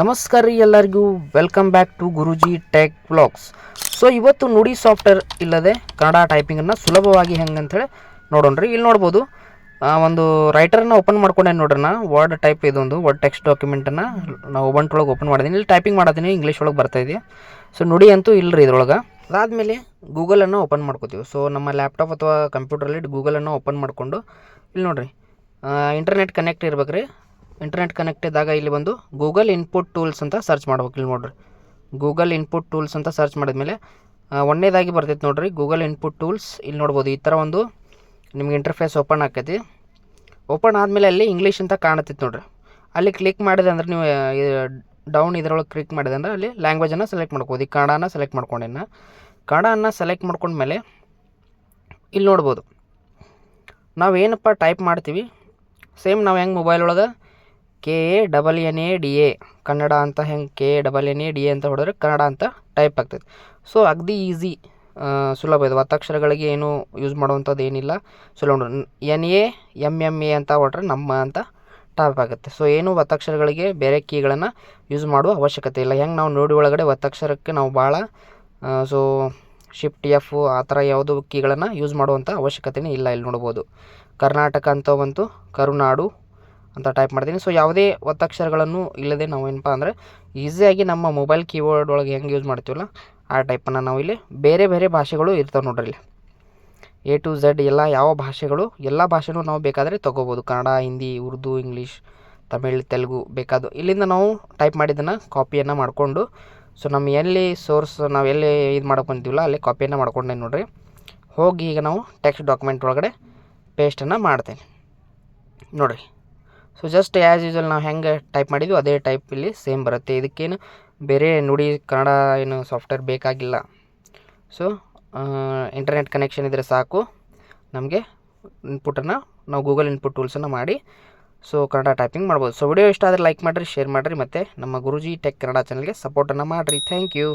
ನಮಸ್ಕಾರ ರೀ ಎಲ್ಲರಿಗೂ. Welcome back to Guruji tech vlogs so ಇವತ್ತು ನುಡಿ ಸಾಫ್ಟ್ವೇರ್ ಇಲ್ಲದೆ ಕನ್ನಡ ಟೈಪಿಂಗನ್ನು ಸುಲಭವಾಗಿ ಹೆಂಗೆ ಅಂಥೇಳಿ ನೋಡೋಣ ರೀ. ಇಲ್ಲಿ ನೋಡ್ಬೋದು ಒಂದು ರೈಟರನ್ನ ಓಪನ್ ಮಾಡ್ಕೊಂಡೆ ನೋಡ್ರಿ ವರ್ಡ್ ಟೈಪ್ ಇದೊಂದು ವರ್ಡ್ ಟೆಕ್ಸ್ಟ್ ಡಾಕ್ಯುಮೆಂಟನ್ನು ನಾವು ಒಬ್ಬಂಟ್ ಒಳಗೆ ಓಪನ್ ಮಾಡಿದ್ದೀನಿ ಇಲ್ಲಿ ಟೈಪಿಂಗ್ ಮಾಡೋದೀನಿ ಇಂಗ್ಲೀಷ್ ಒಳಗೆ ಬರ್ತಾ ಇದೆ ಸೊ ನುಡಿ ಅಂತೂ ಇಲ್ಲ ರೀ ಇದ್ರೊಳಗೆ. ಅದಾದಮೇಲೆ ಗೂಗಲನ್ನು ಓಪನ್ ಮಾಡ್ಕೋತೀವಿ. ಸೊ ನಮ್ಮ ಲ್ಯಾಪ್ಟಾಪ್ ಅಥವಾ ಕಂಪ್ಯೂಟ್ರಲ್ಲಿ ಗೂಗಲನ್ನು ಓಪನ್ ಮಾಡಿಕೊಂಡು, ಇಲ್ಲಿ ನೋಡಿರಿ ಇಂಟರ್ನೆಟ್ ಕನೆಕ್ಟ್ ಇರ್ಬೇಕು ರೀ ಇಂಟರ್ನೆಟ್ ಕನೆಕ್ಟ್ ಇದ್ದಾಗ ಇಲ್ಲಿ ಬಂದು ಗೂಗಲ್ ಇನ್ಪುಟ್ ಟೂಲ್ಸ್ ಅಂತ ಸರ್ಚ್ ಮಾಡ್ಬೇಕು ಇಲ್ಲಿ ನೋಡ್ರಿ. ಗೂಗಲ್ ಇನ್ಪುಟ್ ಟೂಲ್ಸ್ ಅಂತ ಸರ್ಚ್ ಮಾಡಿದ್ಮೇಲೆ ಮೇಲೆ ಒಂದನೇದಾಗಿ ಬರ್ತೈತೆ ನೋಡ್ರಿ ಗೂಗಲ್ ಇನ್ಪುಟ್ ಟೂಲ್ಸ್ ಇಲ್ಲಿ ನೋಡ್ಬೋದು ಈ ಥರ ಒಂದು ನಿಮ್ಗೆ ಇಂಟರ್ಫೇಸ್ ಓಪನ್ ಆಕೈತಿ. ಓಪನ್ ಆದಮೇಲೆ ಅಲ್ಲಿ ಇಂಗ್ಲೀಷ್ ಅಂತ ಕಾಣತಿತ್ತು ನೋಡ್ರಿ. ಅಲ್ಲಿ ಕ್ಲಿಕ್ ಮಾಡಿದೆ ಅಂದ್ರೆ ನೀವು ಡೌನ್ ಇದರೊಳಗೆ ಕ್ಲಿಕ್ ಮಾಡಿದೆ ಅಂದ್ರೆ ಅಲ್ಲಿ ಲ್ಯಾಂಗ್ವೇಜನ್ನು ಸೆಲೆಕ್ಟ್ ಮಾಡ್ಬೋದು ಈ ಕನ್ನಡನ ಸೆಲೆಕ್ಟ್ ಮಾಡ್ಕೊಂಡಿನ ಕನ್ನಡನ ಸೆಲೆಕ್ಟ್ ಮಾಡ್ಕೊಂಡ್ಮೇಲೆ ಇಲ್ಲಿ ನೋಡ್ಬೋದು. ನಾವೇನಪ್ಪ ಟೈಪ್ ಮಾಡ್ತೀವಿ? ಸೇಮ್ ನಾವು ಹೆಂಗೆ ಮೊಬೈಲ್ ಒಳಗೆ K A double N A D A Kannada ಅಂತ ಹೆಂಗೆ K A double N A D A ಅಂತ ಹೊಡೆದ್ರೆ ಕನ್ನಡ ಅಂತ ಟೈಪ್ ಆಗ್ತೈತೆ ಸೊ ಅಗದಿ ಈಸಿ ಸುಲಭ ಇದೆ. ಒತ್ತಕ್ಷರಗಳಿಗೆ ಏನು ಯೂಸ್ ಮಾಡುವಂಥದ್ದು ಏನಿಲ್ಲ. ಸುಲಭ N A M M A ಅಂತ ಹೊಡ್ರೆ ನಮ್ಮ ಅಂತ ಟೈಪ್ ಆಗುತ್ತೆ. ಸೊ ಏನು ಒತ್ತಕ್ಷರಗಳಿಗೆ ಬೇರೆ ಕೀಗಳನ್ನು ಯೂಸ್ ಮಾಡುವ ಅವಶ್ಯಕತೆ ಇಲ್ಲ. ಹೆಂಗೆ ನಾವು ನೋಡಿ ಒಳಗಡೆ ಒತ್ತಕ್ಷರಕ್ಕೆ ನಾವು ಭಾಳ ಸೊ ಶಿಫ್ಟ್ ಎಫ್ ಆ ಥರ ಯಾವುದು ಕೀಗಳನ್ನು ಯೂಸ್ ಮಾಡುವಂಥ ಅವಶ್ಯಕತೆನೇ ಇಲ್ಲ ಇಲ್ಲಿ ನೋಡ್ಬೋದು. ಕರ್ನಾಟಕ ಅಂತ ಬಂತು, ಕರುನಾಡು ಅಂತ ಟೈಪ್ ಮಾಡ್ತೀನಿ. ಸೊ ಯಾವುದೇ ಒತ್ತಕ್ಷರಗಳನ್ನು ಇಲ್ಲದೆ ನಾವೇನಪ್ಪ ಅಂದರೆ ಈಸಿಯಾಗಿ ನಮ್ಮ ಮೊಬೈಲ್ ಕೀಬೋರ್ಡ್ ಒಳಗೆ ಹೆಂಗೆ ಯೂಸ್ ಮಾಡ್ತೀವಲ್ಲ, ಆ ಟೈಪನ್ನು ನಾವು ಇಲ್ಲಿ ಬೇರೆ ಬೇರೆ ಭಾಷೆಗಳು ಇರ್ತಾವೆ ನೋಡ್ರಿ ಇಲ್ಲಿ. ಎ ಟು ಝೆಡ್ ಎಲ್ಲ ಯಾವ ಭಾಷೆಗಳು, ಎಲ್ಲ ಭಾಷೆನೂ ನಾವು ಬೇಕಾದರೆ ತೊಗೋಬೋದು. ಕನ್ನಡ, ಹಿಂದಿ, ಉರ್ದು, ಇಂಗ್ಲೀಷ್, ತಮಿಳ್, ತೆಲುಗು ಬೇಕಾದು ಇಲ್ಲಿಂದ ನಾವು ಟೈಪ್ ಮಾಡಿದ್ದನ್ನು ಕಾಪಿಯನ್ನು ಮಾಡಿಕೊಂಡು ಸೊ ನಮ್ಮ ಎಲ್ಲಿ ಸೋರ್ಸ್ ನಾವು ಎಲ್ಲಿ ಇದು ಮಾಡ್ಕೊತೀವಲ್ಲ ಅಲ್ಲಿ ಕಾಪಿಯನ್ನು ಮಾಡ್ಕೊಂಡೆ ನೋಡ್ರಿ. ಹೋಗಿ ಈಗ ನಾವು ಟೆಕ್ಸ್ಟ್ ಡಾಕ್ಯುಮೆಂಟ್ ಒಳಗಡೆ ಪೇಸ್ಟನ್ನು ಮಾಡ್ತೇನೆ. ನೋಡಿರಿ. ಸೊ ಜಸ್ಟ್ ಆ್ಯಸ್ ಯೂಸಲ್ ನಾವು ಹೆಂಗೆ ಟೈಪ್ ಮಾಡಿದ್ವಿ ಅದೇ ಟೈಪ್ ಇಲ್ಲಿ ಸೇಮ್ ಬರುತ್ತೆ. ಇದಕ್ಕೇನು ಬೇರೆ ನುಡಿ ಕನ್ನಡ ಏನು ಸಾಫ್ಟ್ವೇರ್ ಬೇಕಾಗಿಲ್ಲ. ಸೊ ಇಂಟರ್ನೆಟ್ ಕನೆಕ್ಷನ್ ಇದ್ದರೆ ಸಾಕು. ನಮಗೆ ಇನ್ಪುಟನ್ನು ನಾವು ಗೂಗಲ್ ಇನ್ಪುಟ್ ಟೂಲ್ಸನ್ನು ಮಾಡಿ ಸೊ ಕನ್ನಡ ಟೈಪಿಂಗ್ ಮಾಡ್ಬೋದು. ಸೊ ವಿಡಿಯೋ ಇಷ್ಟ ಆದರೆ ಲೈಕ್ ಮಾಡಿರಿ ಶೇರ್ ಮಾಡಿರಿ ಮತ್ತು ನಮ್ಮ ಗುರುಜಿ ಟೆಕ್ ಕನ್ನಡ ಚಾನಲ್ಗೆ ಸಪೋರ್ಟನ್ನು ಮಾಡಿರಿ. Thank you